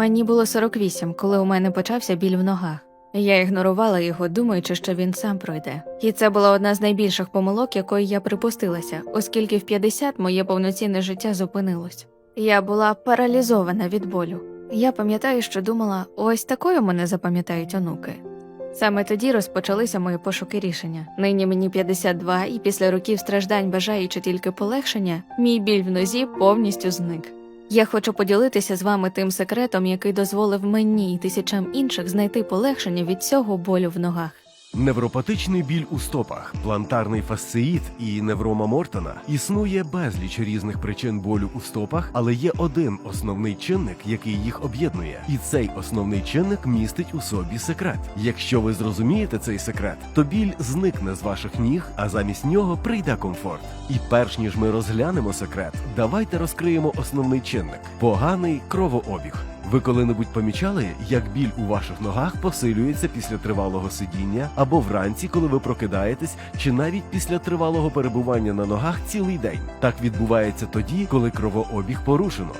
Мені було 48, коли у мене почався біль в ногах. Я ігнорувала його, думаючи, що він сам пройде. І це була одна з найбільших помилок, якої я припустилася, оскільки в 50 моє повноцінне життя зупинилось. Я була паралізована від болю. Я пам'ятаю, що думала, ось такою мене запам'ятають онуки. Саме тоді розпочалися мої пошуки рішення. Нині мені 52, і після років страждань, бажаючи тільки полегшення, мій біль в нозі повністю зник. Я хочу поділитися з вами тим секретом, який дозволив мені і тисячам інших знайти полегшення від цього болю в ногах. Невропатичний біль у стопах, плантарний фасциїт і неврома Мортона існує безліч різних причин болю у стопах, але є один основний чинник, який їх об'єднує, і цей основний чинник містить у собі секрет. Якщо ви зрозумієте цей секрет, то біль зникне з ваших ніг, а замість нього прийде комфорт. І перш ніж ми розглянемо секрет, давайте розкриємо основний чинник поганий кровообіг. Ви коли-небудь помічали, як біль у ваших ногах посилюється після тривалого сидіння або вранці, коли ви прокидаєтесь, чи навіть після тривалого перебування на ногах цілий день? Так відбувається тоді, коли кровообіг порушено.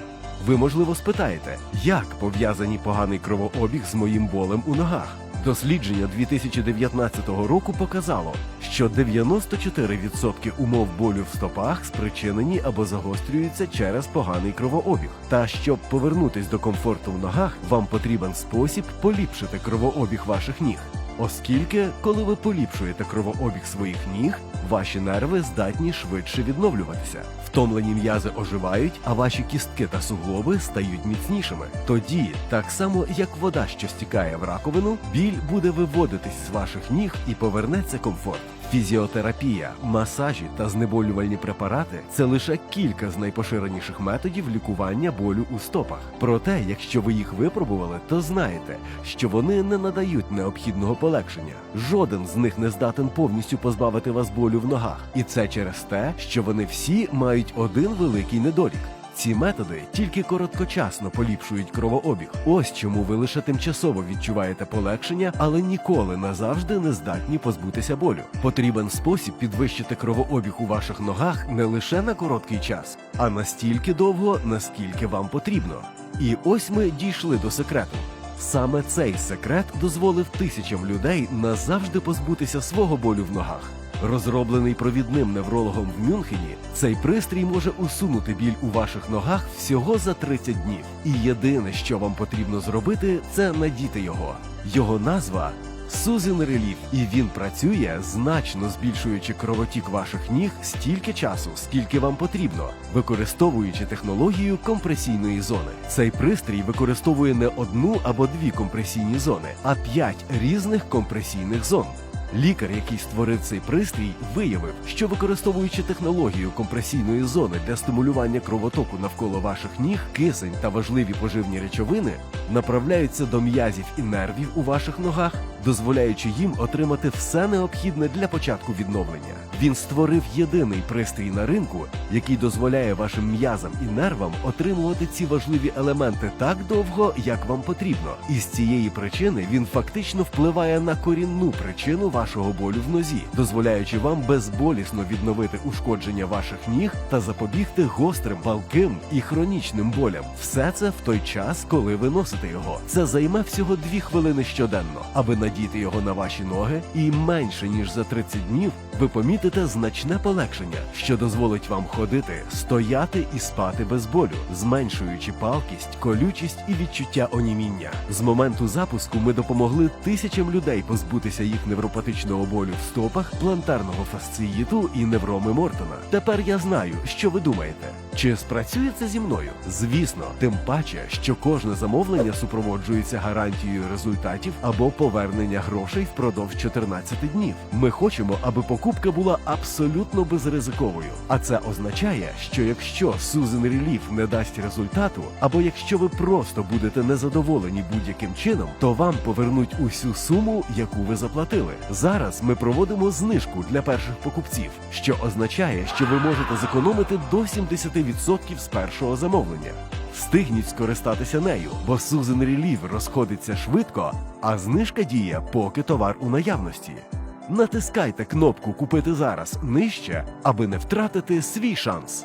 Ви, можливо, спитаєте, як пов'язані поганий кровообіг з моїм болем у ногах? Дослідження 2019 року показало, що 94% умов болю в стопах спричинені або загострюються через поганий кровообіг. Та щоб повернутись до комфорту в ногах, вам потрібен спосіб поліпшити кровообіг ваших ніг. Оскільки, коли ви поліпшуєте кровообіг своїх ніг, ваші нерви здатні швидше відновлюватися. Втомлені м'язи оживають, а ваші кістки та суглоби стають міцнішими. Тоді, так само як вода, що стікає в раковину, біль буде виводитись з ваших ніг і повернеться комфорт. Фізіотерапія, масажі та знеболювальні препарати це лише кілька з найпоширеніших методів лікування болю у стопах. Проте, якщо ви їх випробували, то знаєте, що вони не надають необхідного полегшення. Жоден з них не здатен повністю позбавити вас болю в ногах, і це через те, що вони всі мають один великий недолік. Ці методи тільки короткочасно поліпшують кровообіг. Ось чому ви лише тимчасово відчуваєте полегшення, але ніколи назавжди не здатні позбутися болю. Потрібен спосіб підвищити кровообіг у ваших ногах не лише на короткий час, а настільки довго, наскільки вам потрібно. І ось ми дійшли до секрету. Саме цей секрет дозволив тисячам людей назавжди позбутися свого болю в ногах. Розроблений провідним неврологом в Мюнхені, цей пристрій може усунути біль у ваших ногах всього за 30 днів. І єдине, що вам потрібно зробити, це надіти його. Його назва Сузин Relief, і він працює, значно збільшуючи кровотік ваших ніг стільки часу, скільки вам потрібно, використовуючи технологію компресійної зони. Цей пристрій використовує не одну або дві компресійні зони, а п'ять різних компресійних зон. Лікар, який створив цей пристрій, виявив, що використовуючи технологію компресійної зони для стимулювання кровотоку навколо ваших ніг, кисень та важливі поживні речовини направляються до м'язів і нервів у ваших ногах, дозволяючи їм отримати все необхідне для початку відновлення. Він створив єдиний пристрій на ринку, який дозволяє вашим м'язам і нервам отримувати ці важливі елементи так довго, як вам потрібно. І з цієї причини він фактично впливає на корінну причину вашого болю в нозі, дозволяючи вам безболісно відновити ушкодження ваших ніг та запобігти гострим, палким і хронічним болям. Все це в той час, коли ви носите його. Це займе всього дві хвилини щоденно, аби надіти його на ваші ноги, і менше ніж за 30 днів ви помітите значне полегшення, що дозволить вам ходити, стояти і спати без болю, зменшуючи палкість, колючість і відчуття оніміння. З моменту запуску ми допомогли тисячам людей позбутися їх невропатичного болю в стопах, плантарного фасциїту і невроми Мортона. Тепер я знаю, що ви думаєте. Чи спрацює це зі мною? Звісно, тим паче, що кожне замовлення супроводжується гарантією результатів або повернення грошей впродовж 14 днів. Ми хочемо, аби покупка була абсолютно безризиковою. А це означає, що якщо Susan Relief не дасть результату, або якщо ви просто будете незадоволені будь-яким чином, то вам повернуть усю суму, яку ви заплатили. Зараз ми проводимо знижку для перших покупців, що означає, що ви можете зекономити до 70% з першого замовлення. Встигніть скористатися нею, бо Сузен Релів розходиться швидко, а знижка діє, поки товар у наявності. Натискайте кнопку Купити зараз нижче, аби не втратити свій шанс.